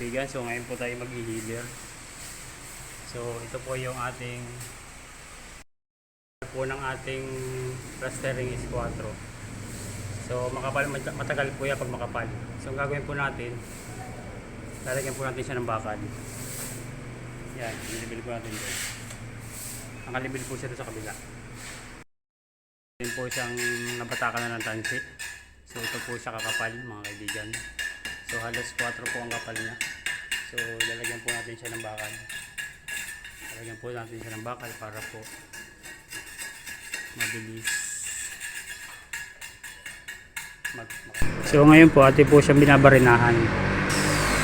Bigan, so ngayon po tayo mag-healer. So ito po yung ating po ng ating plastering is 4. So makapal, mat- matagal po yan pag makapal. So ang gagawin po natin, lalagyan po natin siya ng bakal. Yan, nilibil po natin doon. Nakalibil po siya sa kabila. Yan po siyang nabatakan na ng tansi. So ito po siya kakapal mga kaibigan. So halos 4 po ang kapal niya. So lalagyan po natin siya ng bakal. Lalagyan po natin siya ng bakal para po mabilis So ngayon po ate po siyang binabarinahan.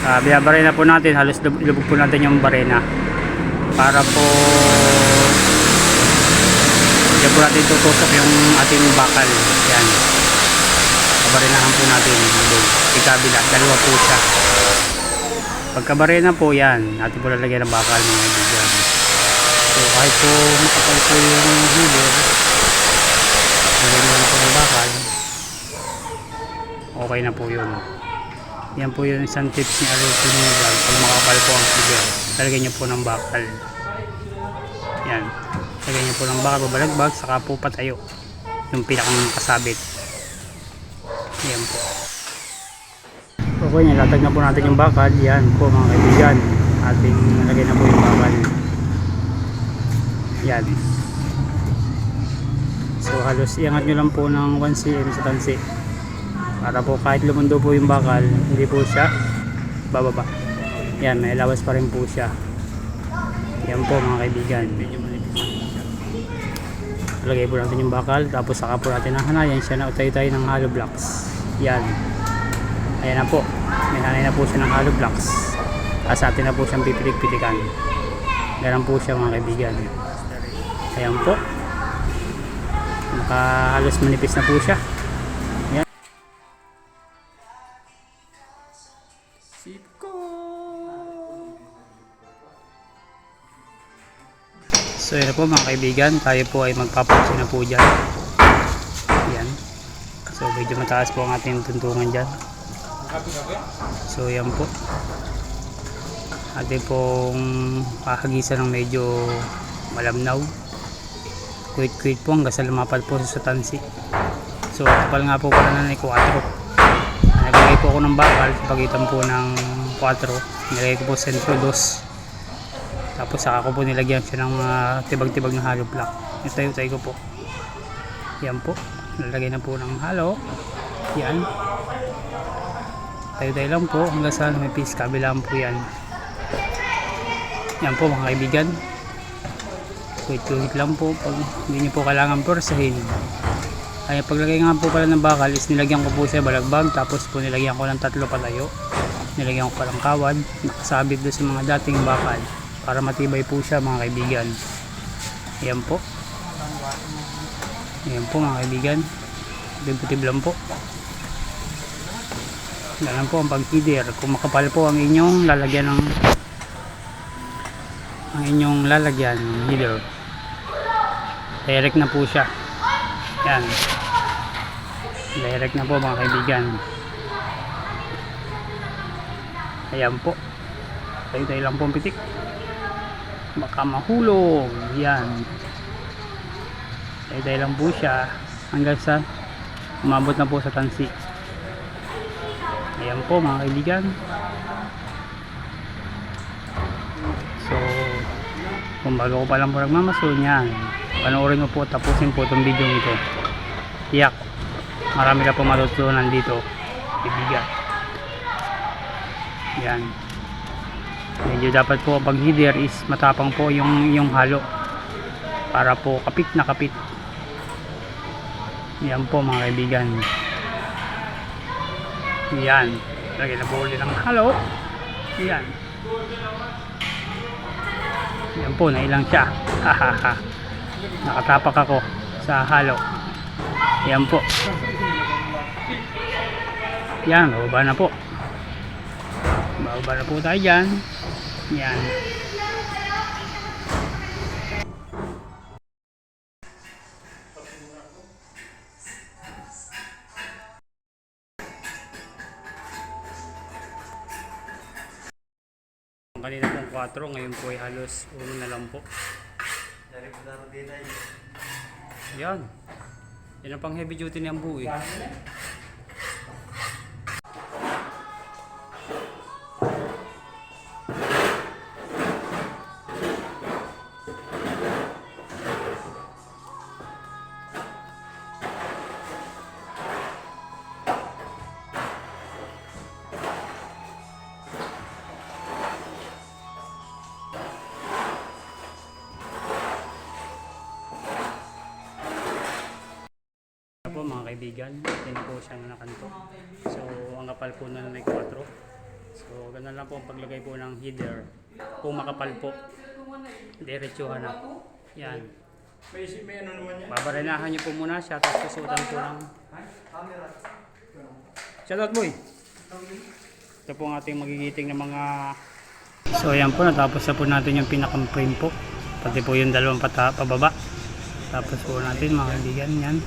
Uh, binabarina po natin halos lub- lubog po natin yung barena para po Diyan po natin tutusok yung ating bakal. Yan. Kabarinahan po natin. Doon. Ikabila. Dalawa po siya. Pagkabarena po yan. Natin po lalagyan ng bakal mga kaibigan. So kahit po makapal po yung healer. Lagyan mo na po ng bakal. Okay na po yun. Yan po yung isang tips ni Arrow Pinibal. Pag makapal po ang healer. Lalagyan niyo po ng bakal. Yan. Lagyan niyo po ng bakal babalagbag. Saka po patayo. Yung pinakang kasabit. Yan po. Okay, nilatag na po natin yung bakal. Yan po mga kaibigan. Ating nalagay na po yung bakal. Yan. So halos iangat nyo lang po ng 1 cm sa tansi. Para po kahit lumundo po yung bakal, hindi po siya bababa. Yan, may lawas pa rin po siya. Yan po mga kaibigan. Lagay po natin yung bakal, tapos saka po natin hanayan siya na utay tayo ng hollow blocks. Yan. Ayan na po. May hanay na po siya ng hollow blocks. As atin na po siyang pipitik-pitikan. Ganun po siya mga kaibigan. Ayan po. Nakahalos manipis na po siya. Ayan. Sipko! So yun po mga kaibigan, tayo po ay magpapansin na po dyan. So medyo mataas po ang ating tuntungan dyan. So yan po. Ating pong kahagisan ng medyo malamnaw. Kuit-kuit po hanggang sa lumapad po sa tansi. So kapal nga po pala na ni 4. Naglagay po ako ng bakal sa pagitan po ng 4. Nilagay ko po sentro 2. Tapos saka ko po nilagyan siya ng mga tibag-tibag na hollow block. Itayo-tayo ko po. Yan po. Nalagay na po ng hollow. Yan. Tayo-tayo lang po hanggang sa piece. Kabilaan po yan. Yan po mga kaibigan. Wait-wait lang po. Pag hindi nyo po kailangan porsahin. Ay paglagay nga po pala ng bakal is nilagyan ko po siya balagbag. Tapos po nilagyan ko ng tatlo palayo. Nilagyan ko palang kawad. Nakasabit doon sa mga dating bakal para matibay po siya mga kaibigan ayan po ayan po mga kaibigan. Tibtib lang po. Ganun po ang pag-feeder. Kung makapal po ang inyong lalagyan ng ang inyong lalagyan ng header direct na po siya. Yan. Direct na po mga kaibigan. Ayan po. Tayo tayo lang po ang pitik. Baka mahulog. Yan tayo lang po siya hanggang sa umabot na po sa tansi. Ayan po mga kaibigan. So kung bago ko pa lang po nagmamaso yan. Panoorin mo po tapusin po itong video nito. Tiyak marami ka po matutunan dito kaibigan. Yan. Medyo dapat po pag header is matapang po yung yung halo para po kapit na kapit yan po mga kaibigan. Yan. Lagyan na po ulit ng halo. Yan. Yan po nailang siya. Nakatapak ako sa halo. Yan po. Yan bababa na po. Bababa na po tayo dyan. Yan Kanina pong 4, ngayon po ay halos 1 na lang po. Yan. Yan ang pang heavy duty ni Ambu eh. Po mga kaibigan, yan po siyang nakanto. So, ang kapal po na may 4. So, ganun lang po ang paglagay po ng header. Kung makapal po, diretsuhan na. Yan. Ano? Babarinahan niyo po muna siya, tapos susutan po ng... Shoutout boy! Ito po ang ating magigiting ng mga... So ayan po, natapos na po natin yung pinakang frame po. Pati po yung dalawang pata, pababa. Tapos po natin mga kaibigan, yan.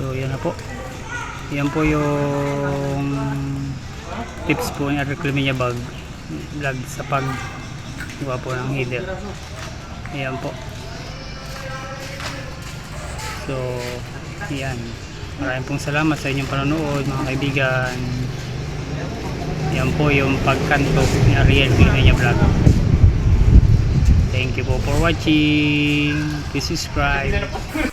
So yan na po. Yan po yung tips po ni Luminya Bag vlog sa pag gawa po ng header. Ayan po. So, yan. Maraming pong salamat sa inyong panonood mga kaibigan. Yan po yung pagkanto ni Ariel Pinaya Vlog. Thank you po for watching. Please subscribe.